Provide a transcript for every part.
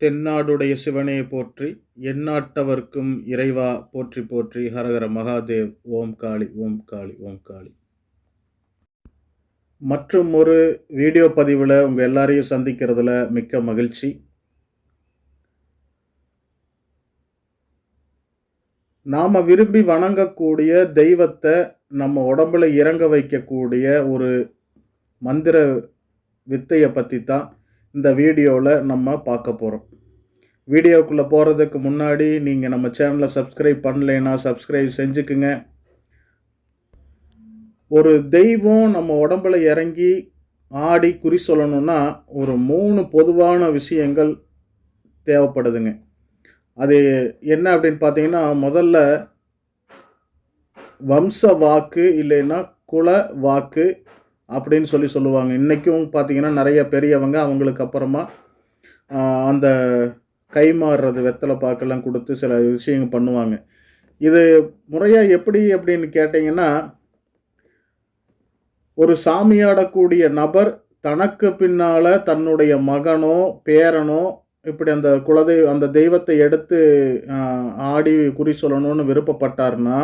தென்னாடுடைய சிவனே போற்றி எந்நாட்டவர்க்கும் இறைவா போற்றி போற்றி ஹரஹர மகாதேவ் ஓம் காளி ஓம் காளி ஓம் காளி. மற்றும் ஒரு வீடியோ பதிவில் உங்கள் எல்லாரையும் சந்திக்கிறதுல மிக்க மகிழ்ச்சி. நாம் விரும்பி வணங்கக்கூடிய தெய்வத்தை நம்ம உடம்புல இறங்க வைக்கக்கூடிய ஒரு மந்திர வித்தையை பற்றி தான் இந்த வீடியோவில் நம்ம பார்க்க போகிறோம் வீடியோக்குள்ளே போகிறதுக்கு முன்னாடி நீங்கள் நம்ம சேனலை சப்ஸ்கிரைப் பண்ணலைன்னா சப்ஸ்கிரைப் செஞ்சுக்குங்க. ஒரு தெய்வம் நம்ம உடம்புல இறங்கி ஆடி குறி சொல்லணும்னா ஒரு மூணு பொதுவான விஷயங்கள் தேவைப்படுதுங்க. அது என்ன அப்படின்னு பார்த்தீங்கன்னா முதல்ல வம்ச வாக்கு இல்லைன்னா குல வாக்கு அப்படின்னு சொல்லி சொல்லுவாங்க. இன்றைக்கும் பார்த்தீங்கன்னா நிறைய பெரியவங்க அவங்களுக்கு அப்புறமா அந்த கை மாறுறது வெத்தலை பாக்கெல்லாம் கொடுத்து சில விஷயங்கள் பண்ணுவாங்க. இது முறையாக எப்படி அப்படின்னு கேட்டிங்கன்னா ஒரு சாமியாடக்கூடிய நபர் தனக்கு பின்னால் தன்னுடைய மகனோ பேரனோ இப்படி அந்த குலதெய் அந்த தெய்வத்தை எடுத்து ஆடி குறி சொல்லணும்னு விருப்பப்பட்டார்னா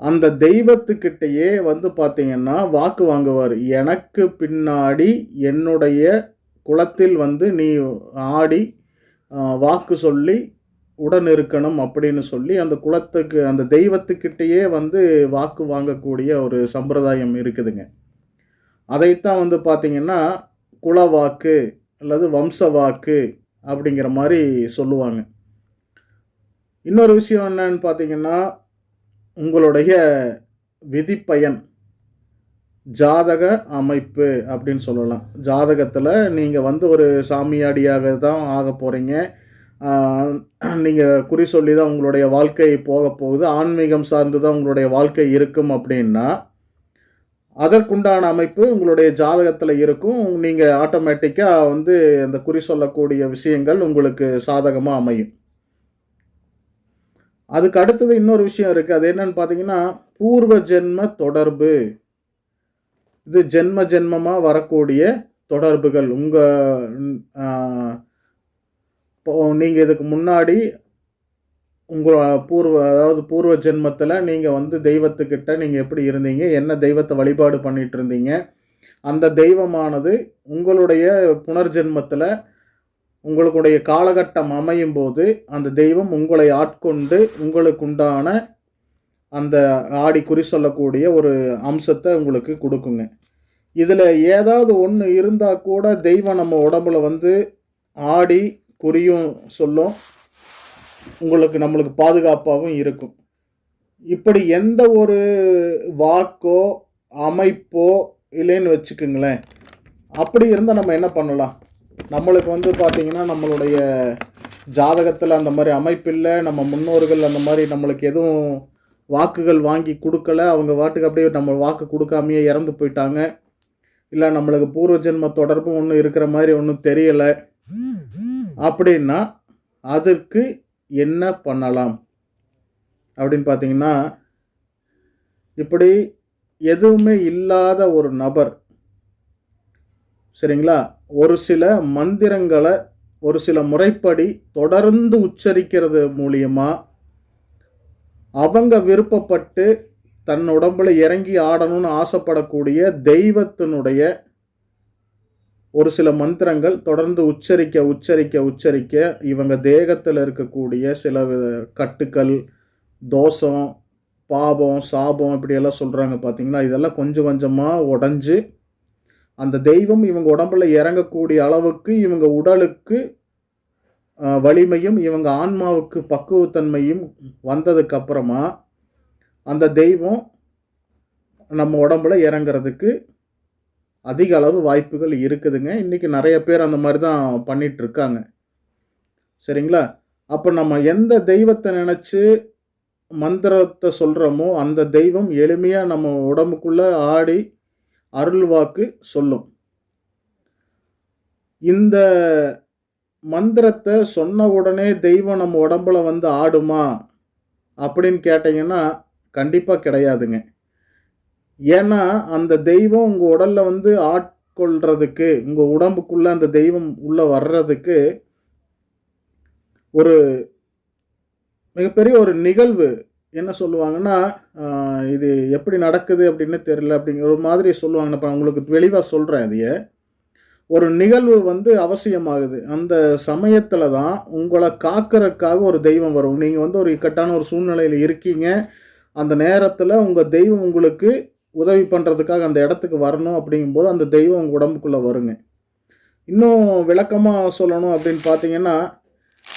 அந்த தெய்வத்துக்கிட்டேயே வந்து பார்த்தீங்கன்னா வாக்கு வாங்குவார். எனக்கு பின்னாடி என்னுடைய குளத்தில் வந்து நீ ஆடி வாக்கு சொல்லி உடன் இருக்கணும் அப்படின்னு சொல்லி அந்த குலத்துக்கு அந்த தெய்வத்துக்கிட்டேயே வந்து வாக்கு வாங்கக்கூடிய ஒரு சம்பிரதாயம் இருக்குதுங்க. அதைத்தான் வந்து பார்த்தீங்கன்னா குல வாக்கு அல்லது வம்ச வாக்கு அப்படிங்கிற மாதிரி சொல்லுவாங்க. இன்னொரு விஷயம் என்னன்னு பார்த்தீங்கன்னா உங்களுடைய விதிப்பயன் ஜாதக அமைப்பு அப்படின்னு சொல்லலாம். ஜாதகத்தில் நீங்கள் வந்து ஒரு சாமியாடியாக தான் ஆக போகிறீங்க நீங்கள் குறி சொல்லி தான் உங்களுடைய வாழ்க்கை போக போகுது. ஆன்மீகம் சார்ந்து தான் உங்களுடைய வாழ்க்கை இருக்கும் அப்படின்னா அதற்குண்டான அமைப்பு உங்களுடைய ஜாதகத்தில் இருக்கும். நீங்கள் ஆட்டோமேட்டிக்காக வந்து அந்த குறி சொல்லக்கூடிய விஷயங்கள் உங்களுக்கு சாதகமாக அமையும். அதுக்கு அடுத்தது இன்னொரு விஷயம் இருக்குது அது என்னன்னு பார்த்தீங்கன்னா பூர்வ ஜென்ம தொடர்பு. இது ஜென்ம ஜென்மமாக வரக்கூடிய தொடர்புகள். உங்கள் நீங்கள் இதுக்கு முன்னாடி உங்கள் பூர்வ அதாவது பூர்வ ஜென்மத்தில் நீங்கள் வந்து தெய்வத்துக்கிட்ட நீங்கள் எப்படி இருந்தீங்க என்ன தெய்வத்தை வழிபாடு பண்ணிகிட்டு இருந்தீங்க அந்த தெய்வமானது உங்களுடைய புனர்ஜென்மத்தில் உங்களுடைய காலகட்டம் அமையும் போது அந்த தெய்வம் உங்களை ஆட்கொண்டு உங்களுக்குண்டான அந்த ஆடி குறி சொல்லக்கூடிய ஒரு அம்சத்தை உங்களுக்கு கொடுக்குங்க. இதில் ஏதாவது ஒன்று இருந்தால் கூட தெய்வம் நம்ம உடம்புல வந்து ஆடி குறியும் சொல்லும். உங்களுக்கு நம்மளுக்கு பாதுகாப்பாகவும் இருக்கும். இப்படி எந்த ஒரு வாக்கோ அமைப்போ இல்லைன்னு வச்சுக்கோங்களேன். அப்படி இருந்தால் நம்ம என்ன பண்ணலாம்? நம்மளுக்கு வந்து பார்த்திங்கன்னா நம்மளுடைய ஜாதகத்தில் அந்த மாதிரி அமைப்பில்லை நம்ம முன்னோர்கள் அந்த மாதிரி நம்மளுக்கு எதுவும் வாக்குகள் வாங்கி கொடுக்கல அவங்க வாட்டுக்கு அப்படியே நம்ம வாக்கு கொடுக்காமையே இறந்து போயிட்டாங்க. இல்லை நம்மளுக்கு பூர்வ ஜென்ம தொடர்பும் ஒன்றும் இருக்கிற மாதிரி ஒன்றும் தெரியலை. அப்படின்னா அதற்கு என்ன பண்ணலாம்? அப்படின்னு பார்த்தீங்கன்னா இப்படி எதுவுமே இல்லாத ஒரு நபர் சரிங்களா? ஒரு சில மந்திரங்களை ஒரு சில முறைப்படி தொடர்ந்து உச்சரிக்கிறது மூலியமாக அவங்க விருப்பப்பட்டு தன் உடம்புல இறங்கி ஆடணும்னு ஆசைப்படக்கூடிய தெய்வத்தினுடைய ஒரு சில மந்திரங்கள் தொடர்ந்து உச்சரிக்க உச்சரிக்க உச்சரிக்க இவங்க தேகத்தில் இருக்கக்கூடிய சில கட்டுக்கள் தோஷம் பாபம் சாபம் இப்படியெல்லாம் சொல்கிறாங்க பார்த்தீங்கன்னா இதெல்லாம் கொஞ்சம் கொஞ்சமாக உடஞ்சி அந்த தெய்வம் இவங்க உடம்புல இறங்கக்கூடிய அளவுக்கு இவங்க உடலுக்கு வலிமையும் இவங்க ஆன்மாவுக்கு பக்குவத்தன்மையும் வந்ததுக்கப்புறமா அந்த தெய்வம் நம்ம உடம்புல இறங்குறதுக்கு அதிக அளவு வாய்ப்புகள் இருக்குதுங்க. இன்றைக்கி நிறைய பேர் அந்த மாதிரி தான் பண்ணிகிட்ருக்காங்க சரிங்களா? அப்போ நம்ம எந்த தெய்வத்தை நினச்சி மந்திரத்தை சொல்கிறோமோ அந்த தெய்வம் எளிமையாக நம்ம உடம்புக்குள்ளே ஆடி அருள்வாக்கு சொல்லும். இந்த மந்திரத்தை சொன்ன உடனே தெய்வம் நம்ம உடம்புல வந்து ஆடுமா அப்படின்னு கேட்டிங்கன்னா கண்டிப்பாக கிடையாதுங்க. ஏன்னா அந்த தெய்வம் உங்கள் உடலில் வந்து ஆட்கொள்கிறதுக்கு உங்கள் உடம்புக்குள்ளே அந்த தெய்வம் உள்ளே வர்றதுக்கு ஒரு மிகப்பெரிய ஒரு நிகழ்வு என்ன சொல்லுவாங்கன்னா இது எப்படி நடக்குது அப்படின்னு தெரியல அப்படிங்கிற ஒரு மாதிரி சொல்லுவாங்க. நான் உங்களுக்கு தெளிவாக சொல்கிறேன் இதையே ஒரு நிகழ்வு வந்து அவசியமாகுது. அந்த சமயத்தில் தான் உங்களை காக்கிறதுக்காக ஒரு தெய்வம் வரும். நீங்கள் வந்து ஒரு இக்கட்டான ஒரு சூழ்நிலையில் இருக்கீங்க. அந்த நேரத்தில் உங்கள் தெய்வம் உங்களுக்கு உதவி பண்ணுறதுக்காக அந்த இடத்துக்கு வரணும் அப்படிங்கும்போது அந்த தெய்வம் உங்கள் உடம்புக்குள்ளே வருங்க. இன்னும் விளக்கமாக சொல்லணும் அப்படின்னு பார்த்தீங்கன்னா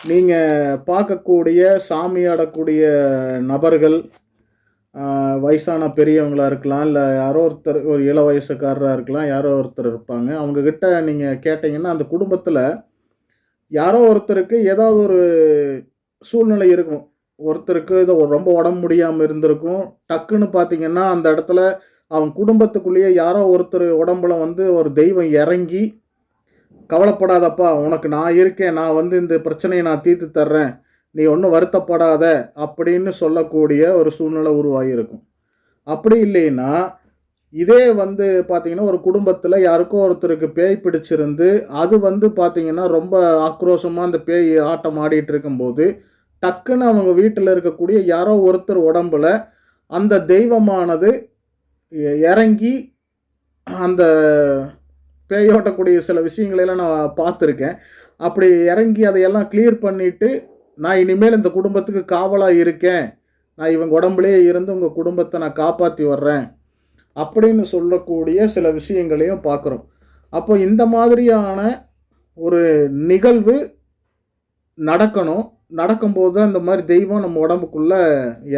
நீங்கள் பார்க்கக்கூடிய சாமி ஆடக்கூடிய நபர்கள் வயசான பெரியவங்களா இருக்கலாம் இல்லை யாரோ ஒருத்தர் ஒரு இள வயசுக்காரராக இருக்கலாம் யாரோ ஒருத்தர் இருப்பாங்க. அவங்கக்கிட்ட நீங்கள் கேட்டிங்கன்னா அந்த குடும்பத்தில் யாரோ ஒருத்தருக்கு ஏதாவது ஒரு சூழ்நிலை இருக்கும். ஒருத்தருக்கு இதை ரொம்ப உடம்பு முடியாமல் இருந்திருக்கும். டக்குன்னு பார்த்தீங்கன்னா அந்த இடத்துல அவன் குடும்பத்துக்குள்ளேயே யாரோ ஒருத்தர் உடம்புல வந்து ஒரு தெய்வம் இறங்கி கவலைப்படாதப்பா உனக்கு நான் இருக்கேன் நான் வந்து இந்த பிரச்சனையை நான் தீர்த்து தர்றேன் நீ ஒன்றும் வருத்தப்படாத அப்படின்னு சொல்லக்கூடிய ஒரு சூழ்நிலை உருவாகியிருக்கும். அப்படி இல்லைன்னா இதே வந்து பார்த்திங்கன்னா ஒரு குடும்பத்தில் யாருக்கோ ஒருத்தருக்கு பேய் பிடிச்சிருந்து அது வந்து பார்த்திங்கன்னா ரொம்ப ஆக்ரோஷமாக அந்த பேய் ஆட்டம் ஆடிட்டு இருக்கும்போது டக்குன்னு அவங்க வீட்டில் இருக்கக்கூடிய யாரோ ஒருத்தர் உடம்புல அந்த தெய்வமானது இறங்கி அந்த பேயோட்டக்கூடிய சில விஷயங்களெல்லாம் நான் பார்த்துருக்கேன். அப்படி இறங்கி அதையெல்லாம் கிளியர் பண்ணிவிட்டு நான் இனிமேல் இந்த குடும்பத்துக்கு காவலாக இருக்கேன். நான் இவங்க உடம்புலேயே இருந்து உங்கள் குடும்பத்தை நான் காப்பாற்றி வர்றேன். அப்படின்னு சொல்லக்கூடிய சில விஷயங்களையும் பார்க்குறோம். அப்போ இந்த மாதிரியான ஒரு நிகழ்வு நடக்கணும். நடக்கும்போது தான் இந்த மாதிரி தெய்வம் நம்ம உடம்புக்குள்ளே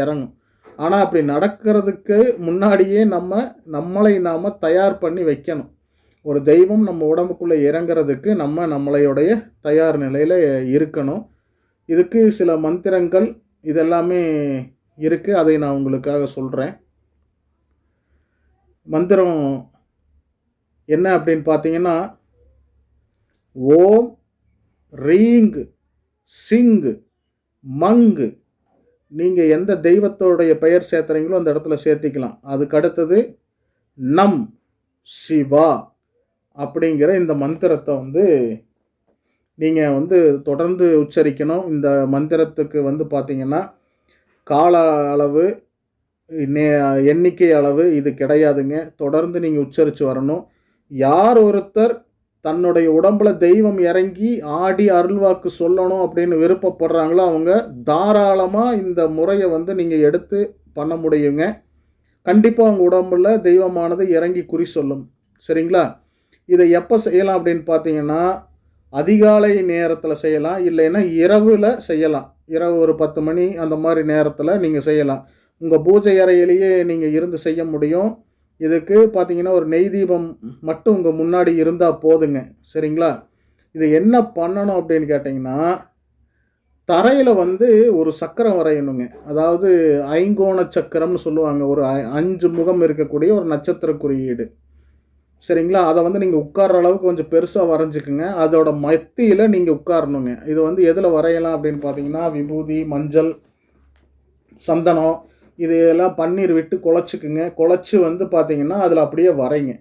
இறங்கும். ஆனால் அப்படி நடக்கிறதுக்கு முன்னாடியே நம்ம நம்மளை நாம் தயார் பண்ணி வைக்கணும். ஒரு தெய்வம் நம்ம உடம்புக்குள்ளே இறங்குறதுக்கு நம்ம நம்மளையுடைய தயார் நிலையில் இருக்கணும். இதுக்கு சில மந்திரங்கள் இதெல்லாமே இருக்குது அதை நான் உங்களுக்காக சொல்கிறேன் மந்திரம் என்ன அப்படின்னு பார்த்தீங்கன்னா ஓம் ரீங்கு சிங்கு மங்கு நீங்கள் எந்த தெய்வத்தோடைய பெயர் சேர்த்துறீங்களோ அந்த இடத்துல சேர்த்திக்கலாம். அதுக்கு அடுத்தது நம் சிவா. அப்படிங்கிற இந்த மந்திரத்தை வந்து நீங்கள் வந்து தொடர்ந்து உச்சரிக்கணும். இந்த மந்திரத்துக்கு வந்து பார்த்தீங்கன்னா கால அளவு நே- எண்ணிக்கை அளவு இது கிடையாதுங்க. தொடர்ந்து நீங்கள் உச்சரித்து வரணும். யார் ஒருத்தர் தன்னுடைய உடம்புல தெய்வம் இறங்கி ஆடி அருள்வாக்கு சொல்லணும் அப்படின்னு விருப்பப்படுறாங்களோ அவங்க தாராளமாக இந்த முறையை வந்து நீங்கள் எடுத்து பண்ண முடியுங்க. கண்டிப்பாக அவங்க உடம்புல தெய்வமானது இறங்கி குறி சொல்லும். சரிங்களா? இதை எப்போ செய்யலாம் அப்படின்னு பார்த்தீங்கன்னா அதிகாலை நேரத்தில் செய்யலாம். இல்லைன்னா இரவில் செய்யலாம். இரவு ஒரு பத்து மணி அந்த மாதிரி நேரத்தில் நீங்கள் செய்யலாம். உங்கள் பூஜை அறையிலேயே நீங்கள் இருந்து செய்ய முடியும். இதுக்கு பார்த்தீங்கன்னா ஒரு நெய் தீபம் மட்டும் உங்கள் முன்னாடி இருந்தால் போதுங்க. சரிங்களா? இது என்ன பண்ணணும் அப்படின்னு கேட்டிங்கன்னா தரையில் வந்து ஒரு சக்கரம் வரையணுங்க. அதாவது ஐங்கோண சக்கரம்னு சொல்லுவாங்க. ஒரு அஞ்சு முகம் இருக்கக்கூடிய ஒரு நட்சத்திர குறியீடு. சரிங்களா? அதை வந்து நீங்கள் உட்கார்ற அளவுக்கு கொஞ்சம் பெருசாக வரைஞ்சிக்குங்க. அதோட மத்தியில் நீங்கள் உட்காரணுங்க. இது வந்து எதில் வரையலாம் அப்படின்னு பார்த்தீங்கன்னா விபூதி மஞ்சள் சந்தனம் இது எல்லாம் பன்னீர் விட்டு குழச்சிக்குங்க. குழச்சி வந்து பார்த்தீங்கன்னா அதில் அப்படியே வரைங்க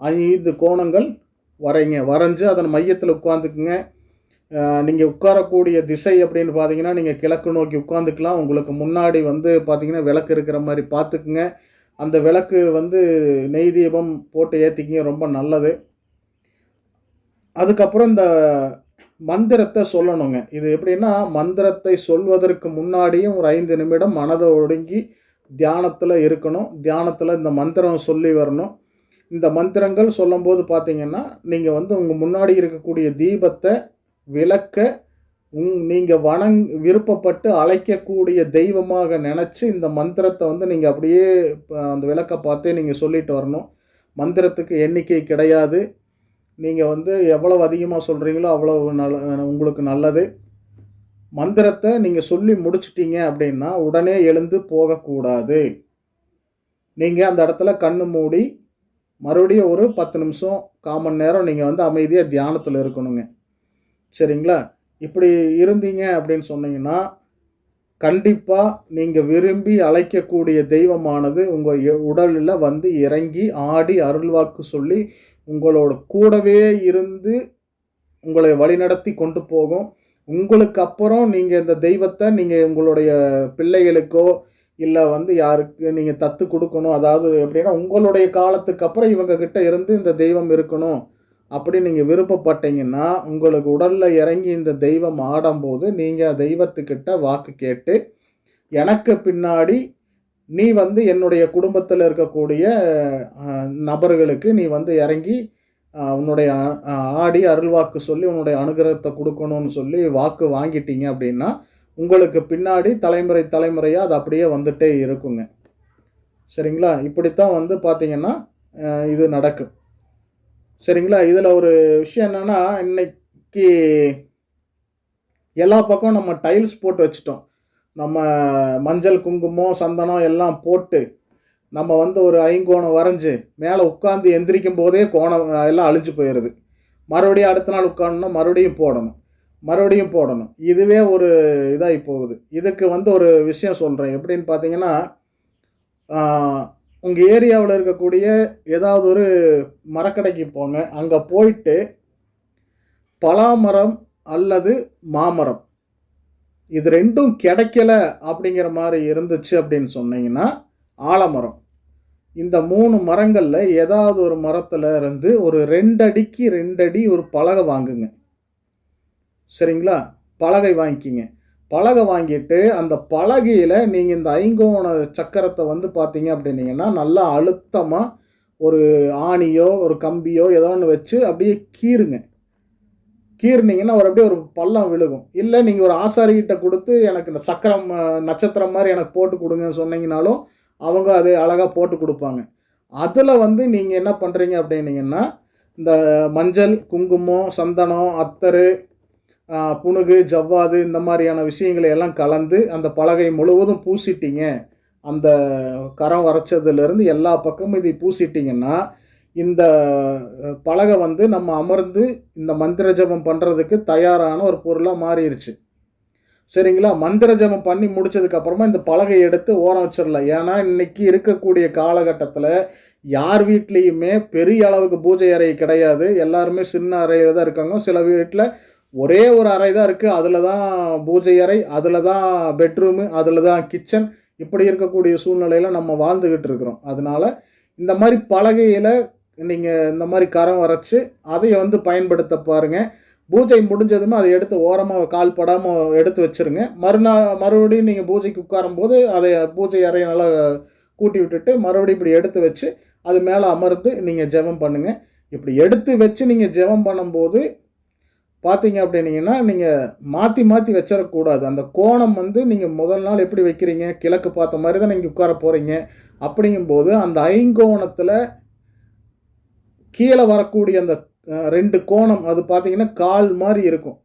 ஐந்து கோணங்கள் வரைங்க வரைஞ்சி அதன் மையத்தில் உட்காந்துக்குங்க நீங்கள் உட்காரக்கூடிய திசை அப்படின்னு பார்த்தீங்கன்னா நீங்கள் கிழக்கு நோக்கி உட்காந்துக்கலாம் உங்களுக்கு முன்னாடி வந்து பார்த்தீங்கன்னா விளக்கு இருக்கிற மாதிரி பார்த்துக்குங்க அந்த விளக்கு வந்து நெய் தீபம் போட்டு ஏற்றிக்கிங்க ரொம்ப நல்லது. அதுக்கப்புறம் இந்த மந்திரத்தை சொல்லணுங்க. இது எப்படின்னா மந்திரத்தை சொல்வதற்கு முன்னாடியும் ஒரு ஐந்து நிமிடம் மனதை ஒடுங்கி தியானத்தில் இருக்கணும். தியானத்தில் இந்த மந்திரம் சொல்லி வரணும். இந்த மந்திரங்கள் சொல்லும்போது பார்த்திங்கன்னா நீங்கள் வந்து உங்கள் முன்னாடி இருக்கக்கூடிய தீபத்தை விளக்க உங் நீங்கள் வணங் விருப்பப்பட்டு அழைக்கக்கூடிய தெய்வமாக நினச்சி இந்த மந்திரத்தை வந்து நீங்கள் அப்படியே அந்த விளக்கை பார்த்தே நீங்கள் சொல்லிட்டு வரணும். மந்திரத்துக்கு எண்ணிக்கை கிடையாது. நீங்கள் வந்து எவ்வளவு அதிகமாக சொல்கிறீங்களோ அவ்வளவு நல்ல உங்களுக்கு நல்லது. மந்திரத்தை நீங்கள் சொல்லி முடிச்சிட்டீங்க அப்படின்னா உடனே எழுந்து போகக்கூடாது. நீங்கள் அந்த இடத்துல கண்ணு மூடி மறுபடியும் ஒரு பத்து நிமிஷம் காமன் நேரம் நீங்கள் வந்து அமைதியாக தியானத்தில் இருக்கணுங்க. சரிங்களா? இப்படி இருந்தீங்க அப்படின்னு சொன்னீங்கன்னா கண்டிப்பாக நீங்கள் விரும்பி அழைக்கக்கூடிய தெய்வமானது உங்கள் உடலில் வந்து இறங்கி ஆடி அருள்வாக்கு சொல்லி உங்களோட கூடவே இருந்து உங்களை வழிநடத்தி கொண்டு போகும். உங்களுக்கு அப்புறம் நீங்கள் இந்த தெய்வத்தை நீங்கள் உங்களுடைய பிள்ளைகளுக்கோ இல்லை வந்து யாருக்கு நீங்கள் தத்து கொடுக்கணும். அதாவது எப்படின்னா உங்களுடைய காலத்துக்கு அப்புறம் இவங்க கிட்ட இருந்து இந்த தெய்வம் இருக்கணும். அப்படி நீங்கள் விருப்பப்பட்டீங்கன்னா உங்களுக்கு உடலில் இறங்கி இந்த தெய்வம் ஆடும்போது நீங்கள் தெய்வத்துக்கிட்ட வாக்கு கேட்டு எனக்கு பின்னாடி நீ வந்து என்னுடைய குடும்பத்தில் இருக்கக்கூடிய நபர்களுக்கு நீ வந்து இறங்கி உன்னுடைய ஆடி அருள்வாக்கு சொல்லி உன்னுடைய அனுகிரகத்தை கொடுக்கணும்னு சொல்லி வாக்கு வாங்கிட்டீங்க அப்படின்னா உங்களுக்கு பின்னாடி தலைமுறை தலைமுறையாக அது அப்படியே வந்துட்டே இருக்குங்க. சரிங்களா? இப்படித்தான் வந்து பார்த்திங்கன்னா இது நடக்கும். சரிங்களா? இதில் ஒரு விஷயம் என்னென்னா இன்னைக்கு எல்லா பக்கம் நம்ம டைல்ஸ் போட்டு வச்சிட்டோம். நம்ம மஞ்சள் குங்குமம் சந்தனம் எல்லாம் போட்டு நம்ம வந்து ஒரு ஐங்கோணம் வரைஞ்சி மேலே உட்காந்து எந்திரிக்கும் போதே கோணம் எல்லாம் அழிஞ்சு போயிடுது. மறுபடியும் அடுத்த நாள் உட்காரணும்னா மறுபடியும் போடணும். மறுபடியும் போடணும். இதுவே ஒரு இதாகி போகுது. இதுக்கு வந்து ஒரு விஷயம் சொல்கிறேன் எப்படின்னு பார்த்தீங்கன்னா உங்கள் ஏரியாவில் இருக்கக்கூடிய ஏதாவது ஒரு மரக்கடைக்கு போங்க. அங்கே போயிட்டு பலாமரம் அல்லது மாமரம். இது ரெண்டும் கிடைக்கல அப்படிங்கிற மாதிரி இருந்துச்சு அப்படின்னு சொன்னீங்கன்னா ஆலமரம். இந்த மூணு மரங்களில் ஏதாவது ஒரு மரத்தில் இருந்து ஒரு ரெண்டடிக்கு ரெண்டடி ஒரு பலகை வாங்குங்க. சரிங்களா? பலகை வாங்கிக்கிங்க. பலகை வாங்கிட்டு அந்த பலகையில் நீங்கள் இந்த ஐங்கோண சக்கரத்தை வந்து பார்த்தீங்க அப்படின்னீங்கன்னா நல்லா அழுத்தமாக ஒரு ஆணியோ ஒரு கம்பியோ ஏதோ ஒன்று வச்சு அப்படியே கீறுங்க. கீறினீங்கன்னா ஒரு அப்படியே ஒரு பள்ளம் விழுகும். இல்லை நீங்கள் ஒரு ஆசாரிகிட்ட கொடுத்து எனக்கு இந்த சக்கரம் நட்சத்திரம் மாதிரி எனக்கு போட்டு கொடுங்கன்னு சொன்னீங்கனாலும் அவங்க அது அழகாக போட்டு கொடுப்பாங்க. அதில் வந்து நீங்கள் என்ன பண்ணுறீங்க அப்படின்னீங்கன்னா இந்த மஞ்சள் குங்குமம் சந்தனம் அத்தரு புனுகு ஜவ்வாது இந்த மாதிரியான விஷயங்களை எல்லாம் கலந்து அந்த பலகை முழுவதும் பூசிட்டிங்க. அந்த கரம் வரைச்சதுலேருந்து எல்லா பக்கமும் இதை பூசிட்டிங்கன்னா இந்த பலகை வந்து நம்ம அமர்ந்து இந்த மந்திர ஜபம் பண்ணுறதுக்கு தயாரான ஒரு பொருளாக மாறிடுச்சு சரிங்களா? மந்திர ஜபம் பண்ணி முடித்ததுக்கப்புறமா இந்த பலகையை எடுத்து ஓரம் வச்சிடலாம். ஏன்னா இன்றைக்கி இருக்கக்கூடிய காலகட்டத்தில் யார் வீட்லேயுமே பெரிய அளவுக்கு பூஜை அறை கிடையாது. எல்லாருமே சின்ன அறையில் தான் இருக்காங்க. சில வீட்டில் ஒரே ஒரு அறை தான் இருக்குது அதில் தான் பூஜை அறை அதில் தான் பெட்ரூமு அதில் தான் கிச்சன் இப்படி இருக்கக்கூடிய சூழ்நிலையில் நம்ம வாழ்ந்துக்கிட்டு இருக்கிறோம். அதனால் இந்த மாதிரி பலகையில் நீங்கள் இந்த மாதிரி கரம் வரைச்சி அதை வந்து பயன்படுத்த பாருங்கள் பூஜை முடிஞ்சதுமே அதை எடுத்து ஓரமாக கால் படாமல் எடுத்து வச்சிருங்க. மறுநாள் மறுபடியும் நீங்கள் பூஜைக்கு உட்காரும்போது அதை பூஜை அறையை நல்லா கூட்டி விட்டுட்டு மறுபடியும் இப்படி எடுத்து வச்சு அது மேலே அமர்ந்து நீங்கள் ஜெபம் பண்ணுங்கள் இப்படி எடுத்து வச்சு நீங்கள் ஜெபம் பண்ணும்போது பார்த்தீங்க அப்படின்னீங்கன்னா நீங்கள் மாற்றி மாற்றி வச்சிடக்கூடாது. அந்த கோணம் வந்து நீங்கள் முதல் நாள் எப்படி வைக்கிறீங்க? கிழக்கு பார்த்த மாதிரி தான் நீங்கள் உட்கார போகிறீங்க அப்படிங்கும்போது அந்த ஐங்கோணத்தில் கீழே வரக்கூடிய அந்த ரெண்டு கோணம் அது பார்த்தீங்கன்னா கால் மாதிரி இருக்கும்.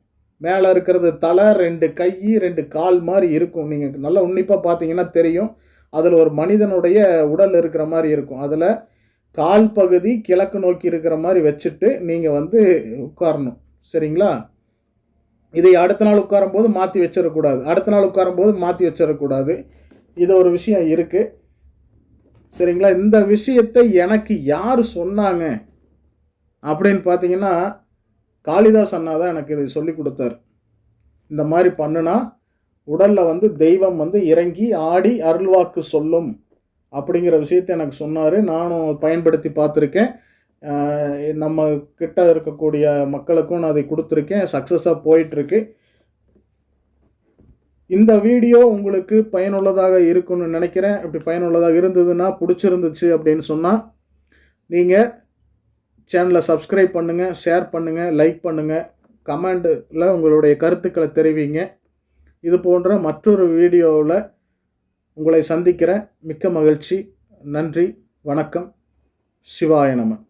மேலே இருக்கிறது தலை ரெண்டு கை ரெண்டு கால் மாதிரி இருக்கும். நீங்கள் நல்லா உன்னிப்பாக பார்த்தீங்கன்னா தெரியும். அதில் ஒரு மனிதனுடைய உடல் இருக்கிற மாதிரி இருக்கும். அதில் கால் பகுதி கிழக்கு நோக்கி இருக்கிற மாதிரி வச்சுட்டு நீங்கள் வந்து உட்காரணும். சரிங்களா? இதை அடுத்த நாள் உட்காரும்போது மாற்றி வச்சிடக்கூடாது. அடுத்த நாள் உட்காரும்போது மாற்றி வச்சிடக்கூடாது. இது ஒரு விஷயம் இருக்குது சரிங்களா? இந்த விஷயத்தை எனக்கு யார் சொன்னாங்க? அப்படின்னு பார்த்தீங்கன்னா காளிதாஸ் அண்ணா தான் எனக்கு இதை சொல்லி கொடுத்தாரு. இந்த மாதிரி பண்ணுனா உடலில் வந்து தெய்வம் வந்து இறங்கி ஆடி அருள்வாக்கு சொல்லும் அப்படிங்கிற விஷயத்தை எனக்கு சொன்னார். நானும் பயன்படுத்தி பார்த்துருக்கேன். நம்ம கிட்ட இருக்கக்கூடிய மக்களுக்கும் நான் அதை கொடுத்துருக்கேன். சக்ஸஸாக போயிட்டுருக்கு. இந்த வீடியோ உங்களுக்கு பயனுள்ளதாக இருக்கும்னு நினைக்கிறேன். இப்படி பயனுள்ளதாக இருந்ததுன்னா பிடிச்சிருந்துச்சு அப்படின்னு சொன்னால் நீங்கள் சேனலை சப்ஸ்கிரைப் பண்ணுங்கள் ஷேர் பண்ணுங்கள் லைக் பண்ணுங்கள் கமெண்டில் உங்களுடைய கருத்துக்களை தெரிவிங்க. இது போன்ற மற்றொரு வீடியோவில் உங்களை சந்திக்கிறேன். மிக்க மகிழ்ச்சி. நன்றி வணக்கம். சிவாய நமன்